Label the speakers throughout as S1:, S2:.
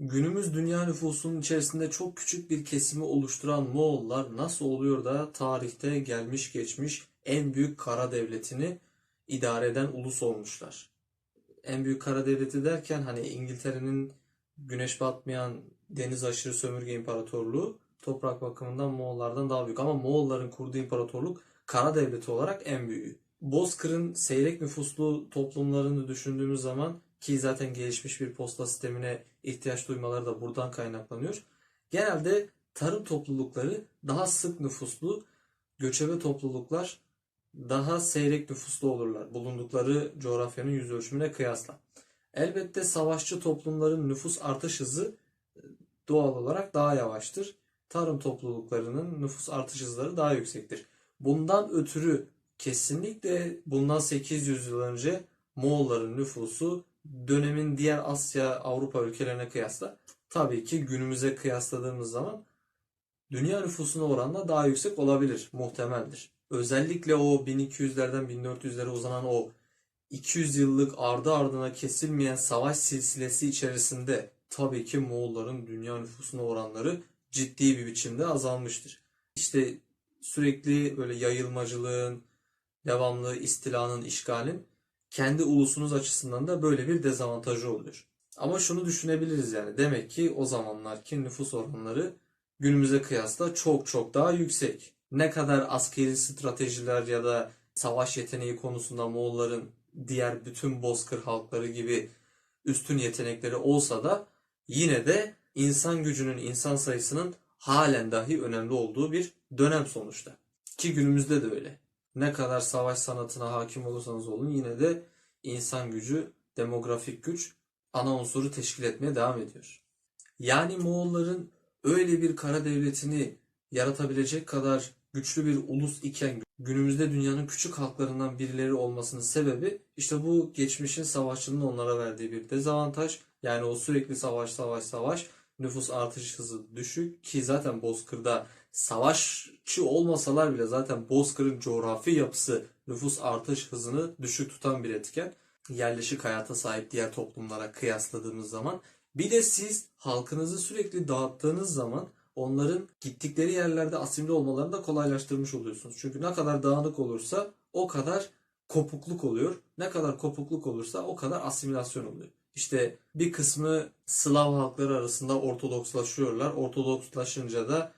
S1: Günümüz dünya nüfusunun içerisinde çok küçük bir kesimi oluşturan Moğollar nasıl oluyor da tarihte gelmiş geçmiş en büyük kara devletini idare eden ulus olmuşlar? En büyük kara devleti derken hani İngiltere'nin güneş batmayan deniz aşırı sömürge imparatorluğu toprak bakımından Moğollardan daha büyük ama Moğolların kurduğu imparatorluk kara devleti olarak en büyüğü. Bozkır'ın seyrek nüfuslu toplumlarını düşündüğümüz zaman ki zaten gelişmiş bir posta sistemine ihtiyaç duymaları da buradan kaynaklanıyor. Genelde tarım toplulukları daha sık nüfuslu, göçebe topluluklar daha seyrek nüfuslu olurlar bulundukları coğrafyanın yüz ölçümüne kıyasla. Elbette savaşçı toplumların nüfus artış hızı e, doğal olarak daha yavaştır. Tarım topluluklarının nüfus artış hızları daha yüksektir. Bundan ötürü kesinlikle bundan 800 yıl önce Moğolların nüfusu dönemin diğer Asya, Avrupa ülkelerine kıyasla tabii ki günümüze kıyasladığımız zaman dünya nüfusuna oranla daha yüksek olabilir, muhtemeldir. Özellikle o 1200'lerden 1400'lere uzanan o 200 yıllık ardı ardına kesilmeyen savaş silsilesi içerisinde tabii ki Moğolların dünya nüfusuna oranları ciddi bir biçimde azalmıştır. İşte sürekli böyle yayılmacılığın, devamlı istilanın, işgalin kendi ulusunuz açısından da böyle bir dezavantajı oluyor. Ama şunu düşünebiliriz yani demek ki o zamanlarki nüfus oranları günümüze kıyasla çok çok daha yüksek. Ne kadar askeri stratejiler ya da savaş yeteneği konusunda Moğolların diğer bütün bozkır halkları gibi üstün yetenekleri olsa da yine de insan gücünün, insan sayısının halen dahi önemli olduğu bir dönem sonuçta. Ki günümüzde de öyle. Ne kadar savaş sanatına hakim olursanız olun yine de insan gücü, demografik güç ana unsuru teşkil etmeye devam ediyor. Yani Moğolların öyle bir kara devletini yaratabilecek kadar güçlü bir ulus iken günümüzde dünyanın küçük halklarından birileri olmasının sebebi işte bu geçmişin savaşçının onlara verdiği bir dezavantaj. Yani o sürekli savaş savaş savaş nüfus artış hızı düşük ki zaten Bozkır'da savaşçı olmasalar bile zaten Bozkır'ın coğrafi yapısı nüfus artış hızını düşük tutan bir etken. Yerleşik hayata sahip diğer toplumlara kıyasladığımız zaman. Bir de siz halkınızı sürekli dağıttığınız zaman onların gittikleri yerlerde asimile olmalarını da kolaylaştırmış oluyorsunuz. Çünkü ne kadar dağınık olursa o kadar kopukluk oluyor. Ne kadar kopukluk olursa o kadar asimilasyon oluyor. İşte bir kısmı Slav halkları arasında Ortodokslaşıyorlar. Ortodokslaşınca da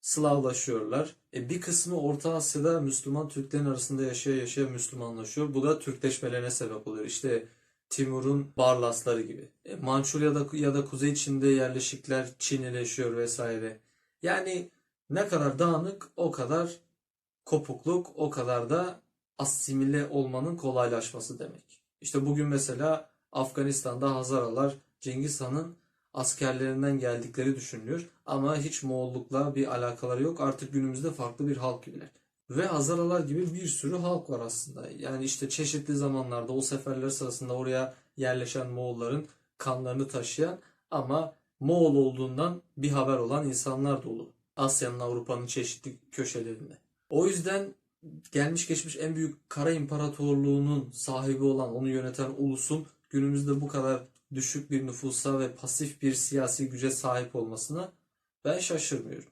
S1: Slavlaşıyorlar. E bir kısmı Orta Asya'da Müslüman Türklerin arasında yaşaya yaşaya Müslümanlaşıyor. Bu da Türkleşmelerine sebep oluyor. İşte Timur'un Barlasları gibi. E, Mançurya'da ya da Kuzey Çin'de yerleşikler Çinileşiyor vesaire. Yani ne kadar dağınık o kadar kopukluk o kadar da asimile olmanın kolaylaşması demek. İşte bugün mesela Afganistan'da Hazaralar Cengiz Han'ın askerlerinden geldikleri düşünülüyor. Ama hiç Moğollukla bir alakaları yok. Artık günümüzde farklı bir halk gibiler. Ve Hazaralar gibi bir sürü halk var aslında. Yani işte çeşitli zamanlarda o seferler sırasında oraya yerleşen Moğolların kanlarını taşıyan ama Moğol olduğundan bir haber olan insanlar dolu. Asya'nın Avrupa'nın çeşitli köşelerinde. O yüzden gelmiş geçmiş en büyük kara imparatorluğunun sahibi olan, onu yöneten ulusun günümüzde bu kadar düşük bir nüfusa ve pasif bir siyasi güce sahip olmasına ben şaşırmıyorum.